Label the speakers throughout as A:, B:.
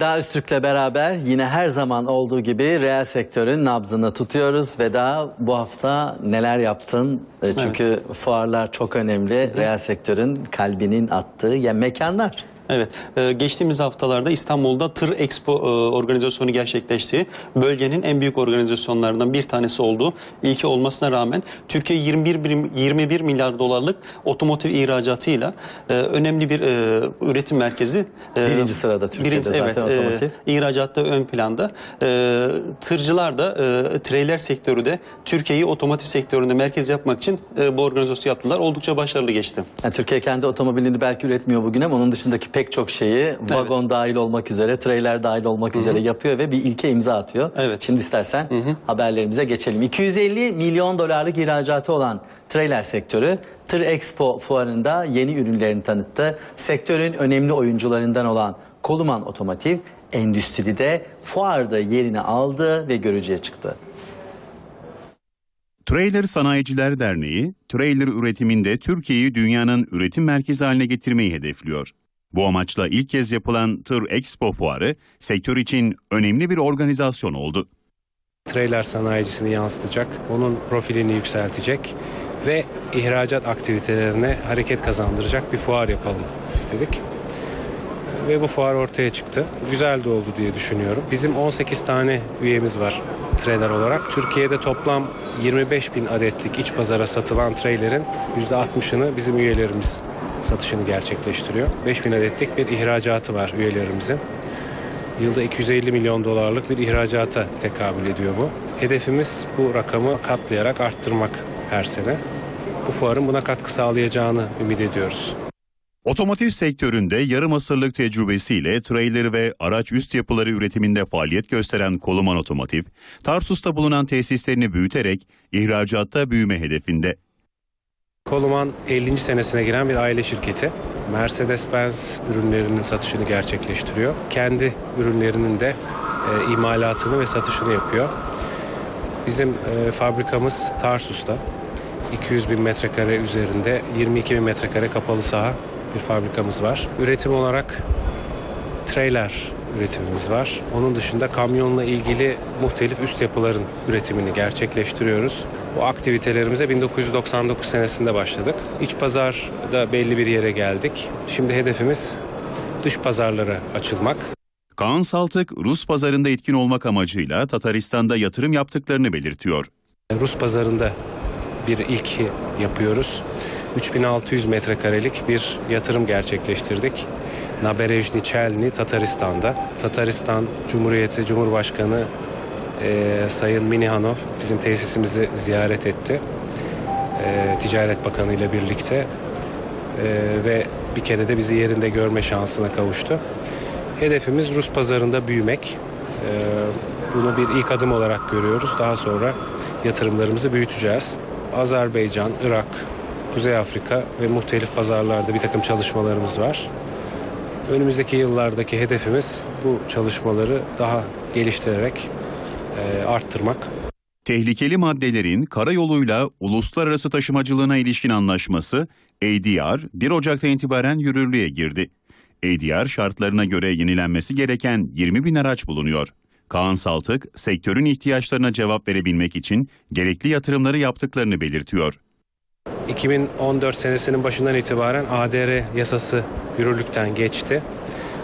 A: Veda Üstürk'le beraber yine her zaman olduğu gibi reel sektörün nabzını tutuyoruz. Veda bu hafta neler yaptın? E, Çünkü fuarlar çok önemli. Reel sektörün kalbinin attığı ya mekanlar.
B: Evet, e, geçtiğimiz haftalarda İstanbul'da Tır Expo e, organizasyonu gerçekleşti. Bölgenin en büyük organizasyonlarından bir tanesi oldu. İlki olmasına rağmen Türkiye 21 birim- 21 milyar dolarlık otomotiv ihracatıyla e, önemli bir e, üretim merkezi. e,
A: Birinci sırada Türkiye'de zaten
B: evet,
A: otomotiv.
B: E, ihracatta ön planda. E, tırcılar da e, trailer sektörü de Türkiye'yi otomotiv sektöründe merkez yapmak için e, bu organizasyonu yaptılar. Oldukça başarılı geçti.
A: Yani Türkiye kendi otomobilini belki üretmiyor bugün ama onun dışındaki pek çok şeyi vagon dahil olmak üzere, trailer dahil olmak üzere yapıyor ve bir ilke imza atıyor.
B: Evet.
A: Şimdi istersen haberlerimize geçelim. 250 milyon dolarlık ihracatı olan trailer sektörü Tır Expo fuarında yeni ürünlerini tanıttı. Sektörün önemli oyuncularından olan Koluman Otomotiv endüstride fuarda yerini aldı ve görücüye çıktı.
C: Trailer Sanayiciler Derneği, trailer üretiminde Türkiye'yi dünyanın üretim merkezi haline getirmeyi hedefliyor. Bu amaçla ilk kez yapılan Tır Expo Fuarı, sektör için önemli bir organizasyon oldu.
D: trailer sanayicisini yansıtacak, onun profilini yükseltecek ve ihracat aktivitelerine hareket kazandıracak bir fuar yapalım istedik. Ve bu fuar ortaya çıktı. Güzel de oldu diye düşünüyorum. Bizim 18 tane üyemiz var trailer olarak. Türkiye'de toplam 25 bin adetlik iç pazara satılan trailerin %60'ını bizim üyelerimiz satışını gerçekleştiriyor. 5 bin adetlik bir ihracatı var üyelerimizin. Yılda 250 milyon dolarlık bir ihracata tekabül ediyor bu. Hedefimiz bu rakamı katlayarak arttırmak her sene. Bu fuarın buna katkı sağlayacağını ümit ediyoruz.
C: Otomotiv sektöründe yarım asırlık tecrübesiyle trailer ve araç üst yapıları üretiminde faaliyet gösteren Koluman Otomotiv, Tarsus'ta bulunan tesislerini büyüterek ihracatta büyüme hedefinde.
D: Koluman 50. senesine giren bir aile şirketi. Mercedes-Benz ürünlerinin satışını gerçekleştiriyor. Kendi ürünlerinin de e, imalatını ve satışını yapıyor. Bizim e, fabrikamız Tarsus'ta. 200 bin metrekare üzerinde 22 bin metrekare kapalı saha bir fabrikamız var. Üretim olarak trailer üretimimiz var. Onun dışında kamyonla ilgili muhtelif üst yapıların üretimini gerçekleştiriyoruz. Bu aktivitelerimize 1999 senesinde başladık. İç pazarda belli bir yere geldik. Şimdi hedefimiz dış pazarlara açılmak.
C: Kaan Saltık, Rus pazarında etkin olmak amacıyla Tataristan'da yatırım yaptıklarını belirtiyor.
D: Rus pazarında bir ilk yapıyoruz. 3600 metrekarelik bir yatırım gerçekleştirdik. Naberejni Çelni Tataristan'da. Tataristan Cumhuriyeti Cumhurbaşkanı e, Sayın Minihanov bizim tesisimizi ziyaret etti. E, Ticaret Bakanı ile birlikte E, ve bir kere de bizi yerinde görme şansına kavuştu. Hedefimiz Rus pazarında büyümek. E, bunu bir ilk adım olarak görüyoruz. Daha sonra yatırımlarımızı büyüteceğiz. Azerbaycan, Irak, Kuzey Afrika ve muhtelif pazarlarda bir takım çalışmalarımız var. Önümüzdeki yıllardaki hedefimiz bu çalışmaları daha geliştirerek e, arttırmak.
C: Tehlikeli maddelerin karayoluyla uluslararası taşımacılığına ilişkin anlaşması ADR 1 Ocak'ta itibaren yürürlüğe girdi. ADR şartlarına göre yenilenmesi gereken 20 bin araç bulunuyor. Kaan Saltık, sektörün ihtiyaçlarına cevap verebilmek için gerekli yatırımları yaptıklarını belirtiyor.
D: 2014 senesinin başından itibaren ADR yasası yürürlükten geçti.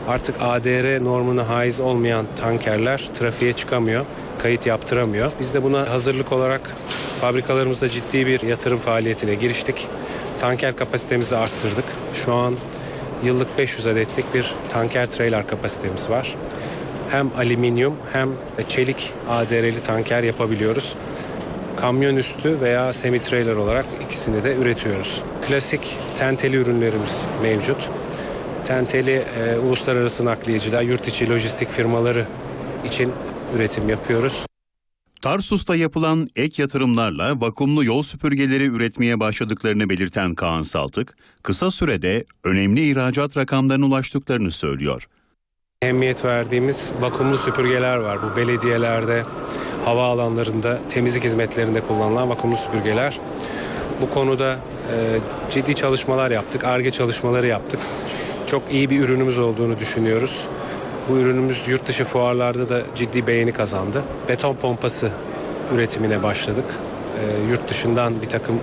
D: Artık ADR normuna haiz olmayan tankerler trafiğe çıkamıyor, kayıt yaptıramıyor. Biz de buna hazırlık olarak fabrikalarımızda ciddi bir yatırım faaliyetine giriştik. Tanker kapasitemizi arttırdık. Şu an yıllık 500 adetlik bir tanker trailer kapasitemiz var. Hem alüminyum hem çelik ADR'li tanker yapabiliyoruz kamyon üstü veya semi trailer olarak ikisini de üretiyoruz. Klasik tenteli ürünlerimiz mevcut. Tenteli e, uluslararası nakliyeciler, yurt içi lojistik firmaları için üretim yapıyoruz.
C: Tarsus'ta yapılan ek yatırımlarla vakumlu yol süpürgeleri üretmeye başladıklarını belirten Kaan Saltık, kısa sürede önemli ihracat rakamlarına ulaştıklarını söylüyor.
D: Ehemmiyet verdiğimiz vakumlu süpürgeler var. Bu belediyelerde, havaalanlarında, temizlik hizmetlerinde kullanılan vakumlu süpürgeler. Bu konuda e, ciddi çalışmalar yaptık, ARGE çalışmaları yaptık. Çok iyi bir ürünümüz olduğunu düşünüyoruz. Bu ürünümüz yurt dışı fuarlarda da ciddi beğeni kazandı. Beton pompası üretimine başladık. Ee, yurt dışından bir takım e,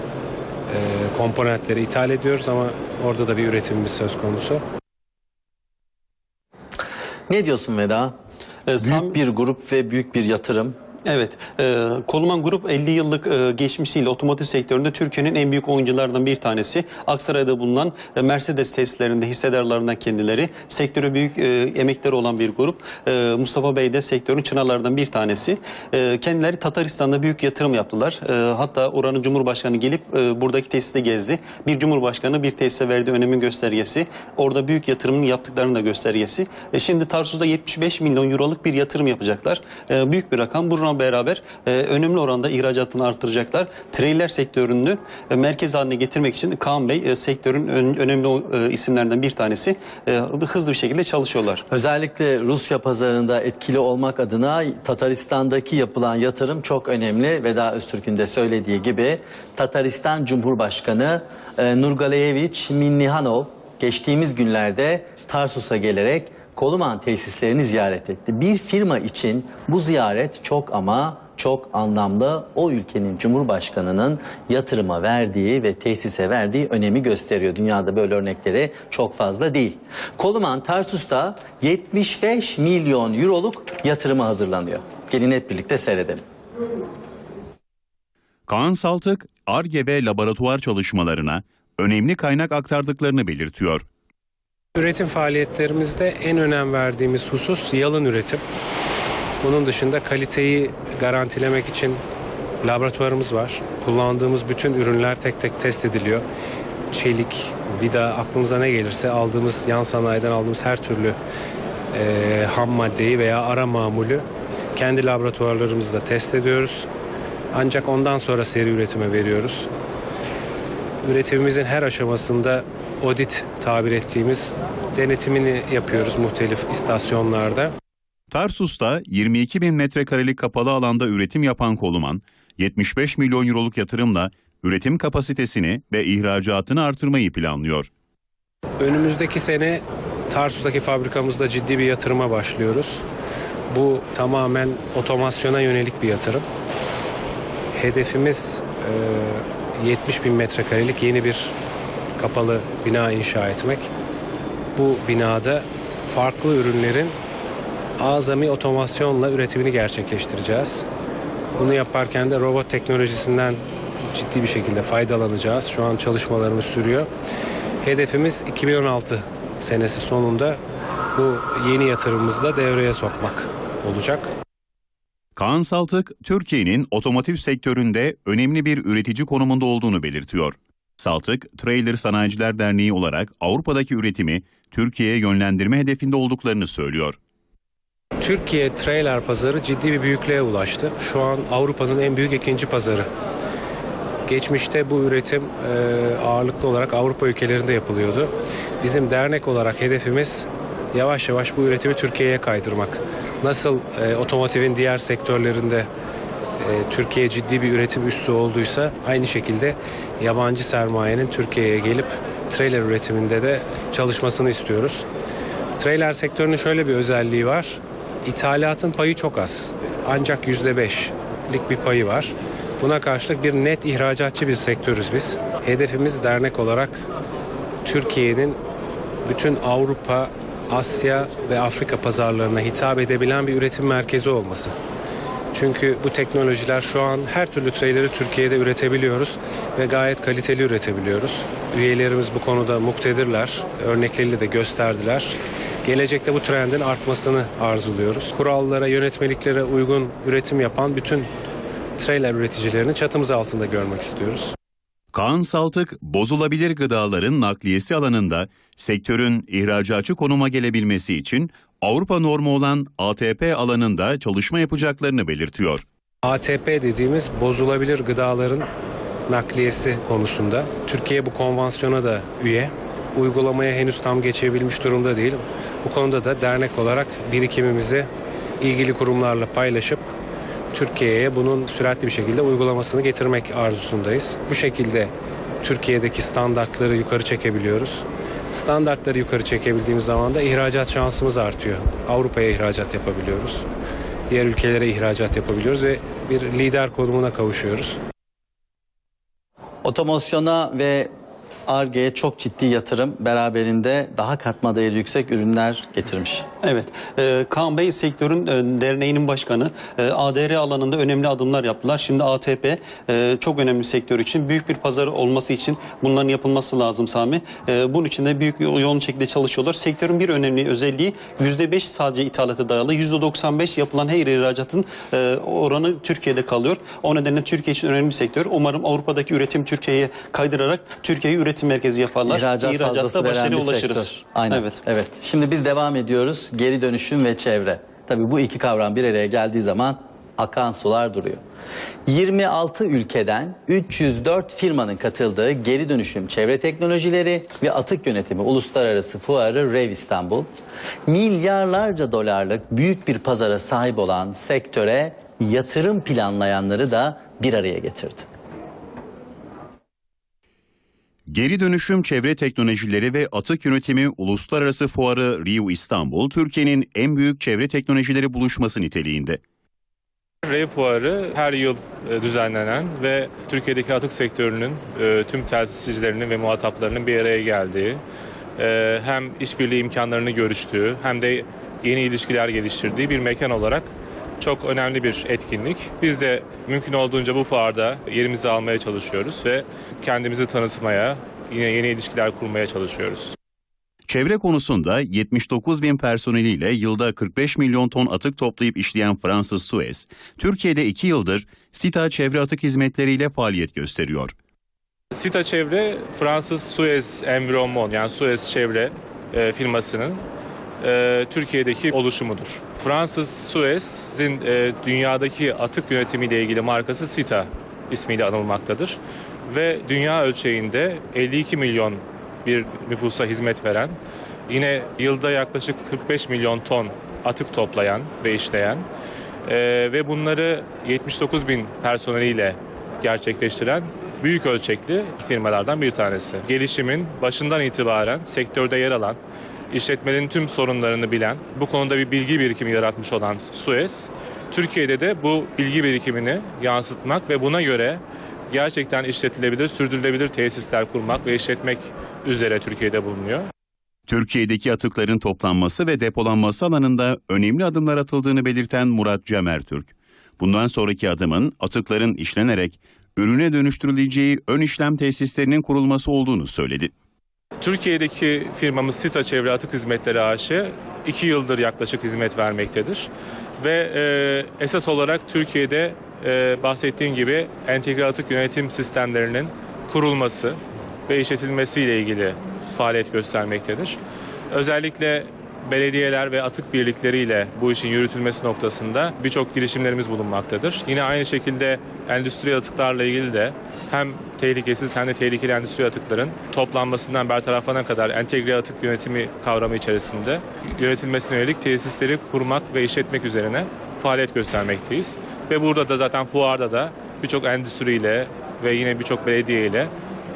D: komponentleri ithal ediyoruz ama orada da bir üretimimiz söz konusu.
A: Ne diyorsun Veda?
B: Sam-
A: Büyük bir grup ve büyük bir yatırım.
B: Evet, e, Koluman Grup 50 yıllık e, geçmişiyle otomotiv sektöründe Türkiye'nin en büyük oyuncularından bir tanesi. Aksaray'da bulunan e, Mercedes tesislerinde hissedarlarından kendileri. Sektöre büyük e, emekleri olan bir grup. E, Mustafa Bey de sektörün çınarlarından bir tanesi. E, kendileri Tataristan'da büyük yatırım yaptılar. E, hatta oranın Cumhurbaşkanı gelip e, buradaki tesisi gezdi. Bir Cumhurbaşkanı bir tesise verdiği önemin göstergesi. Orada büyük yatırımın yaptıklarının da göstergesi. E, şimdi Tarsus'da 75 milyon euroluk bir yatırım yapacaklar. E, büyük bir rakam. Beraber e, önemli oranda ihracatını artıracaklar. Trailer sektörünü e, merkez haline getirmek için Kaan Bey e, sektörün ön- önemli e, isimlerinden bir tanesi. E, hızlı bir şekilde çalışıyorlar.
A: Özellikle Rusya pazarında etkili olmak adına Tataristan'daki yapılan yatırım çok önemli. Veda Öztürk'ün de söylediği gibi Tataristan Cumhurbaşkanı e, Nurgaliyevich Minnihanov geçtiğimiz günlerde Tarsus'a gelerek Koluman tesislerini ziyaret etti. Bir firma için bu ziyaret çok ama çok anlamlı o ülkenin cumhurbaşkanının yatırıma verdiği ve tesise verdiği önemi gösteriyor. Dünyada böyle örnekleri çok fazla değil. Koluman Tarsus'ta 75 milyon euroluk yatırıma hazırlanıyor. Gelin hep birlikte seyredelim.
C: Kaan Saltık, ARGE ve laboratuvar çalışmalarına önemli kaynak aktardıklarını belirtiyor.
D: Üretim faaliyetlerimizde en önem verdiğimiz husus yalın üretim. Bunun dışında kaliteyi garantilemek için laboratuvarımız var. Kullandığımız bütün ürünler tek tek test ediliyor. Çelik, vida, aklınıza ne gelirse aldığımız yan sanayiden aldığımız her türlü eee, ham maddeyi veya ara mamulü kendi laboratuvarlarımızda test ediyoruz. Ancak ondan sonra seri üretime veriyoruz. Üretimimizin her aşamasında audit tabir ettiğimiz denetimini yapıyoruz muhtelif istasyonlarda.
C: Tarsus'ta 22 bin metrekarelik kapalı alanda üretim yapan Koluman, 75 milyon euroluk yatırımla üretim kapasitesini ve ihracatını artırmayı planlıyor.
D: Önümüzdeki sene Tarsus'taki fabrikamızda ciddi bir yatırıma başlıyoruz. Bu tamamen otomasyona yönelik bir yatırım. Hedefimiz e, 70 bin metrekarelik yeni bir kapalı bina inşa etmek. Bu binada farklı ürünlerin azami otomasyonla üretimini gerçekleştireceğiz. Bunu yaparken de robot teknolojisinden ciddi bir şekilde faydalanacağız. Şu an çalışmalarımız sürüyor. Hedefimiz 2016 senesi sonunda bu yeni yatırımımızı da devreye sokmak olacak.
C: Kaan Saltık, Türkiye'nin otomotiv sektöründe önemli bir üretici konumunda olduğunu belirtiyor. Saltık, Trailer Sanayiciler Derneği olarak Avrupa'daki üretimi Türkiye'ye yönlendirme hedefinde olduklarını söylüyor.
D: Türkiye trailer pazarı ciddi bir büyüklüğe ulaştı. Şu an Avrupa'nın en büyük ikinci pazarı. Geçmişte bu üretim e, ağırlıklı olarak Avrupa ülkelerinde yapılıyordu. Bizim dernek olarak hedefimiz yavaş yavaş bu üretimi Türkiye'ye kaydırmak. Nasıl e, otomotivin diğer sektörlerinde e, Türkiye ciddi bir üretim üssü olduysa aynı şekilde yabancı sermayenin Türkiye'ye gelip trailer üretiminde de çalışmasını istiyoruz. Trailer sektörünün şöyle bir özelliği var. İthalatın payı çok az. Ancak yüzde beşlik bir payı var. Buna karşılık bir net ihracatçı bir sektörüz biz. Hedefimiz dernek olarak Türkiye'nin bütün Avrupa, Asya ve Afrika pazarlarına hitap edebilen bir üretim merkezi olması. Çünkü bu teknolojiler şu an her türlü trailer'ı Türkiye'de üretebiliyoruz ve gayet kaliteli üretebiliyoruz. Üyelerimiz bu konuda muktedirler, örnekleriyle de gösterdiler. Gelecekte bu trendin artmasını arzuluyoruz. Kurallara, yönetmeliklere uygun üretim yapan bütün trailer üreticilerini çatımız altında görmek istiyoruz.
C: Kaan Saltık, bozulabilir gıdaların nakliyesi alanında sektörün ihracatçı konuma gelebilmesi için Avrupa normu olan ATP alanında çalışma yapacaklarını belirtiyor.
D: ATP dediğimiz bozulabilir gıdaların nakliyesi konusunda. Türkiye bu konvansiyona da üye. Uygulamaya henüz tam geçebilmiş durumda değil. Bu konuda da dernek olarak birikimimizi ilgili kurumlarla paylaşıp Türkiye'ye bunun süratli bir şekilde uygulamasını getirmek arzusundayız. Bu şekilde Türkiye'deki standartları yukarı çekebiliyoruz. Standartları yukarı çekebildiğimiz zaman da ihracat şansımız artıyor. Avrupa'ya ihracat yapabiliyoruz. Diğer ülkelere ihracat yapabiliyoruz ve bir lider konumuna kavuşuyoruz.
A: Otomosyona ve ARGE'ye çok ciddi yatırım beraberinde daha katma değeri yüksek ürünler getirmiş.
B: Evet, e, Kaan Bey sektörün e, derneğinin başkanı e, ADR alanında önemli adımlar yaptılar. Şimdi ATP e, çok önemli sektör için büyük bir pazar olması için bunların yapılması lazım Sami. E, bunun için de büyük yo- yoğun şekilde çalışıyorlar. Sektörün bir önemli özelliği %5 sadece ithalata dayalı. %95 yapılan her ihracatın e, oranı Türkiye'de kalıyor. O nedenle Türkiye için önemli bir sektör. Umarım Avrupa'daki üretim Türkiye'ye kaydırarak Türkiye'yi üretim merkezi yaparlar.
A: İhracat
B: İhracatta başarıya ulaşırız.
A: sektör. Aynen.
B: Evet.
A: evet. Şimdi biz devam ediyoruz. Geri dönüşüm ve çevre. Tabii bu iki kavram bir araya geldiği zaman akan sular duruyor. 26 ülkeden 304 firmanın katıldığı geri dönüşüm çevre teknolojileri ve atık yönetimi uluslararası fuarı Rev İstanbul milyarlarca dolarlık büyük bir pazara sahip olan sektöre yatırım planlayanları da bir araya getirdi.
C: Geri dönüşüm çevre teknolojileri ve atık yönetimi uluslararası fuarı Rio İstanbul, Türkiye'nin en büyük çevre teknolojileri buluşması niteliğinde.
E: Rev Fuarı her yıl e, düzenlenen ve Türkiye'deki atık sektörünün e, tüm temsilcilerinin ve muhataplarının bir araya geldiği, e, hem işbirliği imkanlarını görüştüğü hem de yeni ilişkiler geliştirdiği bir mekan olarak çok önemli bir etkinlik. Biz de mümkün olduğunca bu fuarda yerimizi almaya çalışıyoruz ve kendimizi tanıtmaya, yine yeni ilişkiler kurmaya çalışıyoruz.
C: Çevre konusunda 79 bin personeliyle yılda 45 milyon ton atık toplayıp işleyen Fransız Suez, Türkiye'de 2 yıldır Sita Çevre Atık Hizmetleriyle faaliyet gösteriyor.
E: Sita Çevre Fransız Suez Environnement yani Suez Çevre e, firmasının e, Türkiye'deki oluşumudur. Fransız Suez'in e, dünyadaki atık yönetimiyle ilgili markası Sita ismiyle anılmaktadır. Ve dünya ölçeğinde 52 milyon bir nüfusa hizmet veren, yine yılda yaklaşık 45 milyon ton atık toplayan ve işleyen e, ve bunları 79 bin personeliyle gerçekleştiren büyük ölçekli firmalardan bir tanesi. Gelişimin başından itibaren sektörde yer alan, işletmenin tüm sorunlarını bilen, bu konuda bir bilgi birikimi yaratmış olan Suez, Türkiye'de de bu bilgi birikimini yansıtmak ve buna göre gerçekten işletilebilir, sürdürülebilir tesisler kurmak ve işletmek üzere Türkiye'de bulunuyor.
C: Türkiye'deki atıkların toplanması ve depolanması alanında önemli adımlar atıldığını belirten Murat Cemertürk, bundan sonraki adımın atıkların işlenerek ürüne dönüştürüleceği ön işlem tesislerinin kurulması olduğunu söyledi.
E: Türkiye'deki firmamız Sita Çevre Atık Hizmetleri AŞ 2 yıldır yaklaşık hizmet vermektedir. Ve e, esas olarak Türkiye'de e, bahsettiğim gibi entegre atık yönetim sistemlerinin kurulması ve işletilmesiyle ilgili faaliyet göstermektedir. Özellikle belediyeler ve atık birlikleriyle bu işin yürütülmesi noktasında birçok girişimlerimiz bulunmaktadır. Yine aynı şekilde endüstri atıklarla ilgili de hem tehlikesiz hem de tehlikeli endüstri atıkların toplanmasından bertaraflarına kadar entegre atık yönetimi kavramı içerisinde yönetilmesine yönelik tesisleri kurmak ve işletmek üzerine faaliyet göstermekteyiz. Ve burada da zaten fuarda da birçok endüstriyle ve yine birçok belediyeyle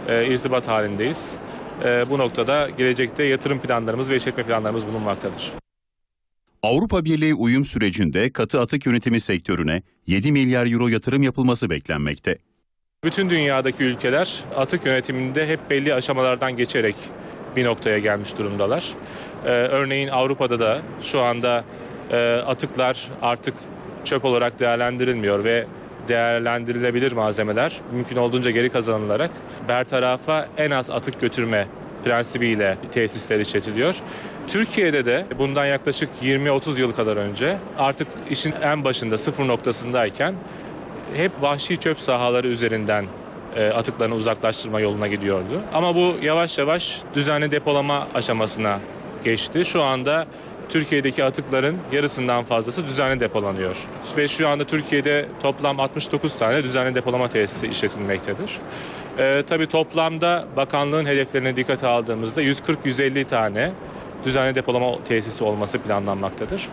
E: e, irtibat halindeyiz. E, bu noktada gelecekte yatırım planlarımız ve işletme planlarımız bulunmaktadır.
C: Avrupa Birliği uyum sürecinde katı atık yönetimi sektörüne 7 milyar euro yatırım yapılması beklenmekte.
E: Bütün dünyadaki ülkeler atık yönetiminde hep belli aşamalardan geçerek bir noktaya gelmiş durumdalar. Ee, örneğin Avrupa'da da şu anda e, atıklar artık çöp olarak değerlendirilmiyor ve değerlendirilebilir malzemeler mümkün olduğunca geri kazanılarak bertarafa en az atık götürme prensibiyle tesisler işletiliyor. Türkiye'de de bundan yaklaşık 20-30 yıl kadar önce artık işin en başında sıfır noktasındayken hep vahşi çöp sahaları üzerinden e, atıklarını uzaklaştırma yoluna gidiyordu. Ama bu yavaş yavaş düzenli depolama aşamasına geçti. Şu anda Türkiye'deki atıkların yarısından fazlası düzenli depolanıyor. Ve şu anda Türkiye'de toplam 69 tane düzenli depolama tesisi işletilmektedir. E, tabii toplamda bakanlığın hedeflerine dikkate aldığımızda 140-150 tane düzenli depolama tesisi olması planlanmaktadır.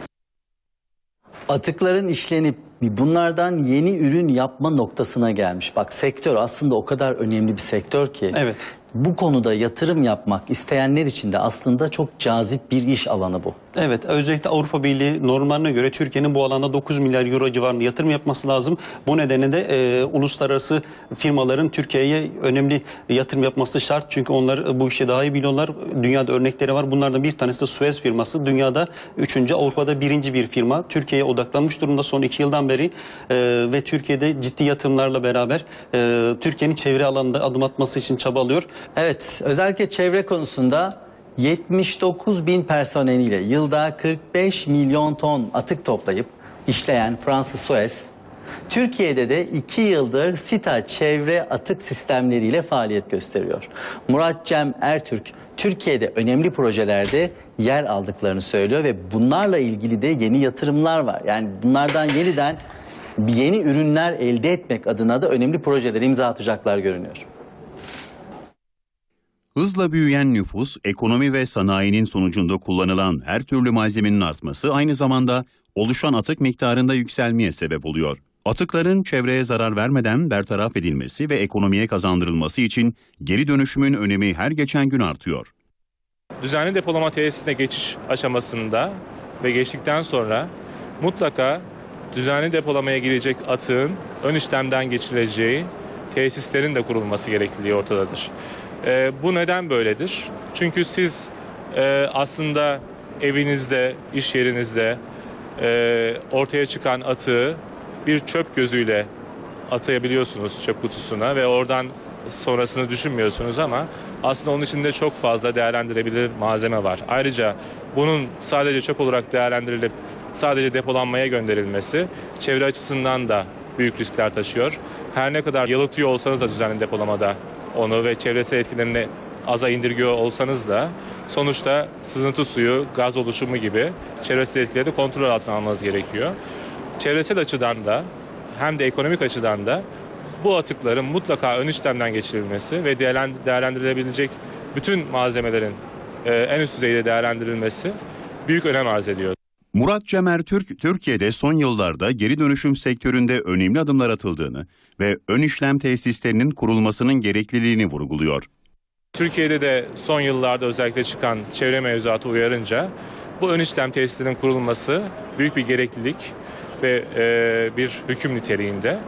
A: atıkların işlenip bunlardan yeni ürün yapma noktasına gelmiş. Bak sektör aslında o kadar önemli bir sektör ki.
B: Evet.
A: bu konuda yatırım yapmak isteyenler için de aslında çok cazip bir iş alanı bu.
B: Evet, özellikle Avrupa Birliği normlarına göre Türkiye'nin bu alanda 9 milyar euro civarında yatırım yapması lazım. Bu nedenle de e, uluslararası firmaların Türkiye'ye önemli yatırım yapması şart. Çünkü onlar e, bu işi daha iyi biliyorlar. Dünyada örnekleri var. Bunlardan bir tanesi de Suez firması. Dünyada üçüncü, Avrupa'da birinci bir firma. Türkiye'ye odaklanmış durumda son iki yıldan beri e, ve Türkiye'de ciddi yatırımlarla beraber e, Türkiye'nin çevre alanında adım atması için çabalıyor.
A: Evet, özellikle çevre konusunda 79 bin personeliyle yılda 45 milyon ton atık toplayıp işleyen Fransız Suez, Türkiye'de de 2 yıldır SİTA çevre atık sistemleriyle faaliyet gösteriyor. Murat Cem Ertürk, Türkiye'de önemli projelerde yer aldıklarını söylüyor ve bunlarla ilgili de yeni yatırımlar var. Yani bunlardan yeniden yeni ürünler elde etmek adına da önemli projeler imza atacaklar görünüyor.
C: Hızla büyüyen nüfus, ekonomi ve sanayinin sonucunda kullanılan her türlü malzemenin artması aynı zamanda oluşan atık miktarında yükselmeye sebep oluyor. Atıkların çevreye zarar vermeden bertaraf edilmesi ve ekonomiye kazandırılması için geri dönüşümün önemi her geçen gün artıyor.
E: Düzenli depolama tesisine geçiş aşamasında ve geçtikten sonra mutlaka düzenli depolamaya gidecek atığın ön işlemden geçirileceği tesislerin de kurulması gerekliliği ortadadır. Ee, bu neden böyledir? Çünkü siz e, aslında evinizde, iş yerinizde e, ortaya çıkan atığı bir çöp gözüyle atayabiliyorsunuz çöp kutusuna ve oradan sonrasını düşünmüyorsunuz ama aslında onun içinde çok fazla değerlendirebilir malzeme var. Ayrıca bunun sadece çöp olarak değerlendirilip sadece depolanmaya gönderilmesi çevre açısından da büyük riskler taşıyor. Her ne kadar yalıtıyor olsanız da düzenli depolamada onu ve çevresel etkilerini aza indirgiyor olsanız da sonuçta sızıntı suyu, gaz oluşumu gibi çevresel etkileri de kontrol altına almanız gerekiyor. Çevresel açıdan da hem de ekonomik açıdan da bu atıkların mutlaka ön işlemden geçirilmesi ve değerlen- değerlendirilebilecek bütün malzemelerin e, en üst düzeyde değerlendirilmesi büyük önem arz ediyor.
C: Murat Cemer Türk, Türkiye'de son yıllarda geri dönüşüm sektöründe önemli adımlar atıldığını ve ön işlem tesislerinin kurulmasının gerekliliğini vurguluyor.
E: Türkiye'de de son yıllarda özellikle çıkan çevre mevzuatı uyarınca bu ön işlem tesislerinin kurulması büyük bir gereklilik ve e, bir hüküm niteliğinde.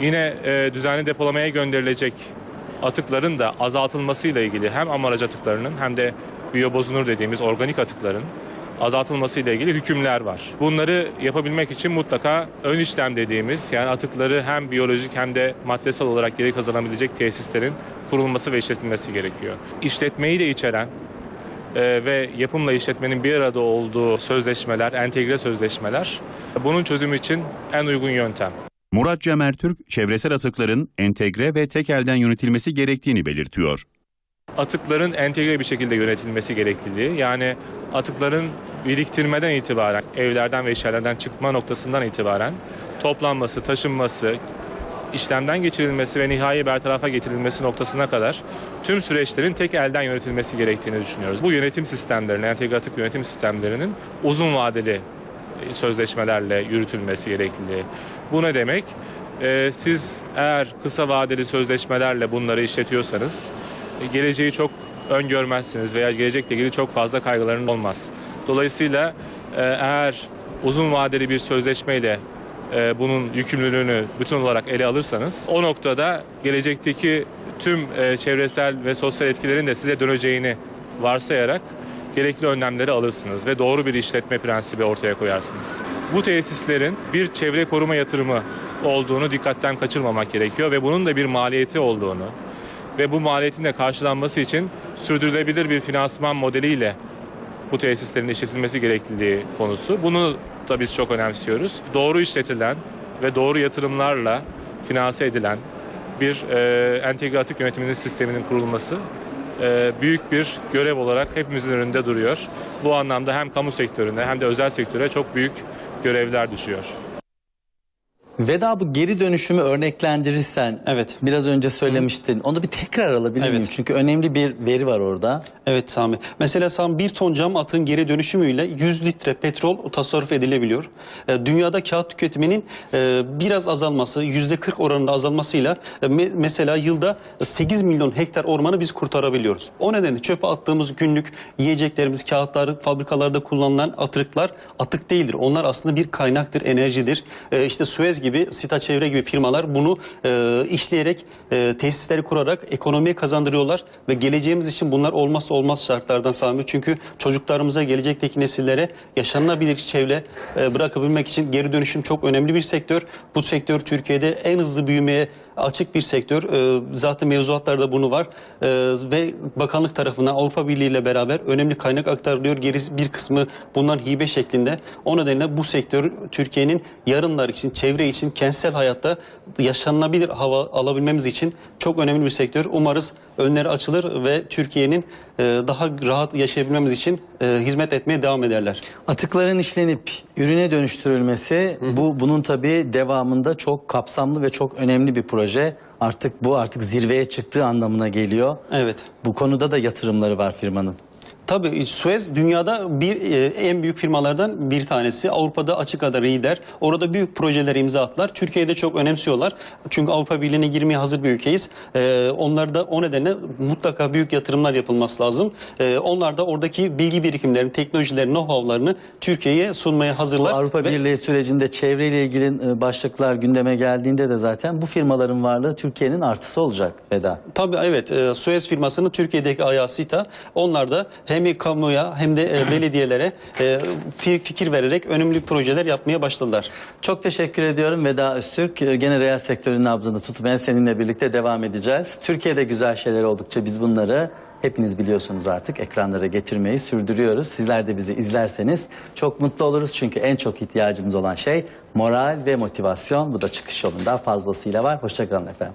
E: Yine e, düzenli depolamaya gönderilecek atıkların da azaltılmasıyla ilgili hem ambalaj atıklarının hem de biyobozunur dediğimiz organik atıkların azaltılmasıyla ilgili hükümler var. Bunları yapabilmek için mutlaka ön işlem dediğimiz yani atıkları hem biyolojik hem de maddesel olarak geri kazanabilecek tesislerin kurulması ve işletilmesi gerekiyor. İşletmeyi de içeren e, ve yapımla işletmenin bir arada olduğu sözleşmeler, entegre sözleşmeler bunun çözümü için en uygun yöntem.
C: Murat Cemer Türk, çevresel atıkların entegre ve tek elden yönetilmesi gerektiğini belirtiyor.
E: Atıkların entegre bir şekilde yönetilmesi gerekliliği. Yani atıkların biriktirmeden itibaren, evlerden ve işyerlerden çıkma noktasından itibaren toplanması, taşınması, işlemden geçirilmesi ve nihai bertarafa getirilmesi noktasına kadar tüm süreçlerin tek elden yönetilmesi gerektiğini düşünüyoruz. Bu yönetim sistemlerinin, entegre atık yönetim sistemlerinin uzun vadeli sözleşmelerle yürütülmesi gerekliliği. Bu ne demek? Ee, siz eğer kısa vadeli sözleşmelerle bunları işletiyorsanız e, geleceği çok öngörmezsiniz veya gelecekle ilgili çok fazla kaygıların olmaz. Dolayısıyla e, eğer uzun vadeli bir sözleşmeyle e, bunun yükümlülüğünü bütün olarak ele alırsanız o noktada gelecekteki tüm e, çevresel ve sosyal etkilerin de size döneceğini varsayarak gerekli önlemleri alırsınız ve doğru bir işletme prensibi ortaya koyarsınız. Bu tesislerin bir çevre koruma yatırımı olduğunu dikkatten kaçırmamak gerekiyor ve bunun da bir maliyeti olduğunu ve bu maliyetin de karşılanması için sürdürülebilir bir finansman modeliyle bu tesislerin işletilmesi gerekliliği konusu. Bunu da biz çok önemsiyoruz. Doğru işletilen ve doğru yatırımlarla finanse edilen bir e, entegre atık yönetiminin sisteminin kurulması e, büyük bir görev olarak hepimizin önünde duruyor. Bu anlamda hem kamu sektörüne hem de özel sektöre çok büyük görevler düşüyor.
A: Veda bu geri dönüşümü örneklendirirsen
B: Evet.
A: biraz önce söylemiştin. Onu bir tekrar alabilir
B: Evet.
A: miyim? Çünkü önemli bir veri var orada.
B: Evet Sami. Mesela Sami bir ton cam atın geri dönüşümüyle 100 litre petrol tasarruf edilebiliyor. E, dünyada kağıt tüketiminin e, biraz azalması, %40 oranında azalmasıyla e, me- mesela yılda 8 milyon hektar ormanı biz kurtarabiliyoruz. O nedenle çöpe attığımız günlük yiyeceklerimiz, kağıtlar, fabrikalarda kullanılan atıklar atık değildir. Onlar aslında bir kaynaktır, enerjidir. E, işte Suez gibi, Sita Çevre gibi firmalar bunu e, işleyerek, e, tesisleri kurarak ekonomiye kazandırıyorlar ve geleceğimiz için bunlar olmazsa olmaz şartlardan Sami. Çünkü çocuklarımıza, gelecekteki nesillere yaşanılabilir çevre e, bırakabilmek için geri dönüşüm çok önemli bir sektör. Bu sektör Türkiye'de en hızlı büyümeye açık bir sektör. E, zaten mevzuatlarda bunu var. E, ve bakanlık tarafından Avrupa Birliği ile beraber önemli kaynak aktarılıyor. Geri bir kısmı bundan hibe şeklinde. O nedenle bu sektör Türkiye'nin yarınlar için, çevre için, kentsel hayatta yaşanılabilir hava alabilmemiz için çok önemli bir sektör. Umarız önleri açılır ve Türkiye'nin e, daha rahat yaşayabilmemiz için e, hizmet etmeye devam ederler.
A: Atıkların işlenip ürüne dönüştürülmesi bu bunun tabii devamında çok kapsamlı ve çok önemli bir proje. Artık bu artık zirveye çıktığı anlamına geliyor.
B: Evet.
A: Bu konuda da yatırımları var firmanın.
B: Tabii Suez dünyada bir e, en büyük firmalardan bir tanesi. Avrupa'da açık ara lider. Orada büyük projeler imza attılar. Türkiye'de çok önemsiyorlar. Çünkü Avrupa Birliği'ne girmeye hazır bir ülkeyiz. E, onlar da o nedenle mutlaka büyük yatırımlar yapılması lazım. E, onlar da oradaki bilgi birikimlerini, teknolojilerini, know-how'larını Türkiye'ye sunmaya hazırlar.
A: Avrupa
B: Ve-
A: Birliği sürecinde çevreyle ilgili e, başlıklar gündeme geldiğinde de zaten bu firmaların varlığı Türkiye'nin artısı olacak Veda.
B: Tabii evet e, Suez firmasının Türkiye'deki ayağı SİTA. Onlar da hem kamuya hem de e, belediyelere e, fi- fikir vererek önemli projeler yapmaya başladılar.
A: Çok teşekkür ediyorum Veda Öztürk. Ee, Gene reel sektörün nabzını tutmaya seninle birlikte devam edeceğiz. Türkiye'de güzel şeyler oldukça biz bunları hepiniz biliyorsunuz artık ekranlara getirmeyi sürdürüyoruz. Sizler de bizi izlerseniz çok mutlu oluruz. Çünkü en çok ihtiyacımız olan şey moral ve motivasyon. Bu da çıkış yolunda fazlasıyla var. Hoşçakalın efendim.